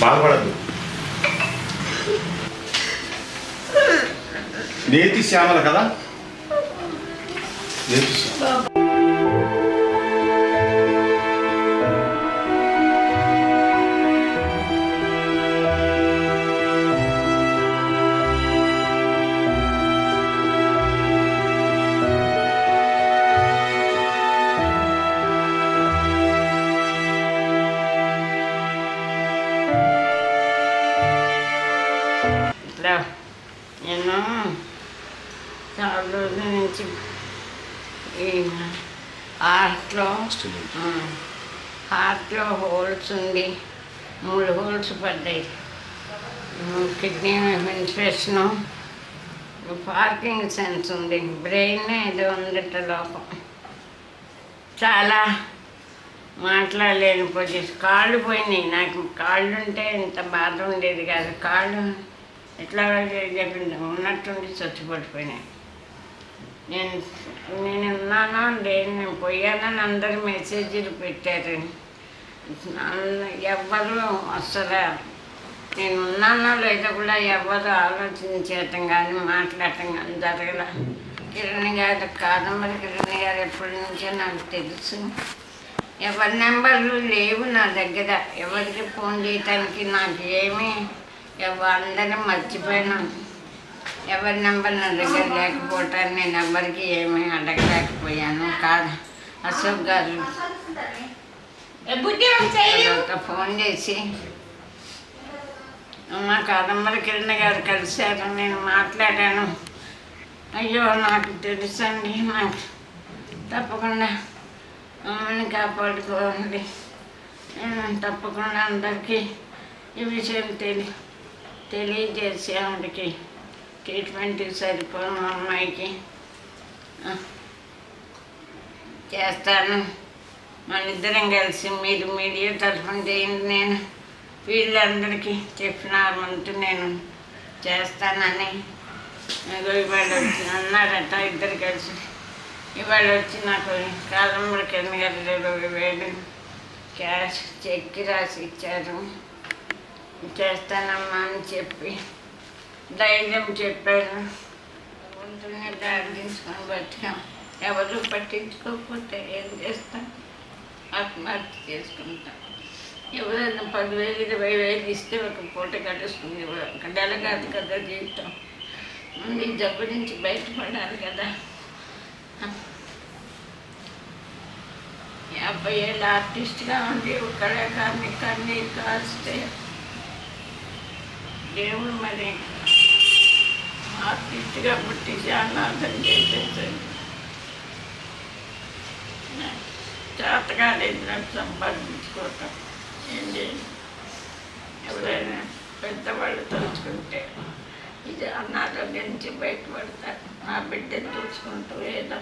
బాధపడద్దు. నేతి శ్యామల కదా? నేతి శ్యామల. ఇట్లా నేను చాలా రోజుల నుంచి ఈ హార్ట్లో హార్ట్లో హోల్స్ ఉంది మూడు హోల్స్ పడ్డాయి కిడ్నీ ఇన్ఫెక్షన్ పార్కింగ్ సెన్స్ ఉంది బ్రెయిన్ ఏదో ఉందట లోపం చాలా మాట్లాడలేని పొజిషన్ కాళ్ళు పోయినాయి నాకు కాళ్ళు ఉంటే ఇంత బాధ ఉండేది కాదు కాళ్ళు ఎట్లా చెప్పింది ఉన్నట్టుండి చచ్చిపడిపోయినాయి నేను నేను ఉన్నానా? లేని నేను పోయానని అందరు మెసేజ్లు పెట్టారు. ఎవ్వరు అసలు నేను ఉన్నానో లేదో కూడా ఎవరు ఆలోచించటం కానీ మాట్లాడటం కానీ జరగల. కిరణ్ గారు కాదంబరి కిరణ్ గారు ఎప్పటి నుంచో నాకు తెలుసు. ఎవరి నెంబర్లు లేవు నా దగ్గర. ఎవరికి ఫోన్ చేయటానికి నాకు ఏమీ ఎవ అందరూ మర్చిపోయినాను ఎవరి నెంబర్ నా దగ్గర లేకపోవటాన్ని నేను ఎవరికి ఏమీ అడగలేకపోయాను కాదు. అశోక్ గారు. ఫోన్ చేసి మా కాదంబరి కిరణ్ గారు కలిశారు నేను మాట్లాడాను. అయ్యో నాకు తెలుసండి నాకు తప్పకుండా అమ్మని కాపాడుకోవాలి. నేను తప్పకుండా అందరికీ ఈ విషయం తెలి తెలియజేసి ఆవిడకి ట్రీట్మెంట్ సరిపోను అమ్మాయికి. చేస్తాను. మన ఇద్దరం కలిసి మీరు మీడియా తరఫున చేయండి నేను. వీళ్ళందరికీ చెప్పిన వంతు నేను చేస్తానని. ఇవాళ వచ్చి అన్నారట ఇద్దరు కలిసి. ఇవాళ వచ్చి నాకు కాలంలో కింద గారు వేలు క్యాష్ చెక్కి రాసి ఇచ్చారు. చేస్తానమ్మా అని చెప్పి ధైర్యం చెప్పారు వంతుని దారి తీసుకొని బతికాం. ఎవరు పట్టించుకోకపోతే ఏం చేస్తాం? ఆత్మహత్య చేసుకుంటాం. ఎవరైనా పదివేలు ఇరవై వేలు ఇస్తే ఒక పూట గడుస్తుంది. ఒక నెల కాదు కదా జీవితం. ముందు ఈ జబ్బు నుంచి బయటపడాలి కదా. యాభై ఏళ్ళ ఆర్టిస్ట్గా ఉండి ఒక కళాకారుని కన్నీరు కాస్తే దేవుడు మరి ఆర్టిస్ట్గా పుట్టి చాలా చేసేసండి చేసేసాడు. చేతకాలేదు నాకు సంపాదించుకోవటం. ఏంటి ఎవరైనా పెద్దవాళ్ళు తలుచుకుంటే ఇది అనారోగ్యం నుంచి బయటపడతారు. నా బిడ్డను చూసుకుంటూ ఏదో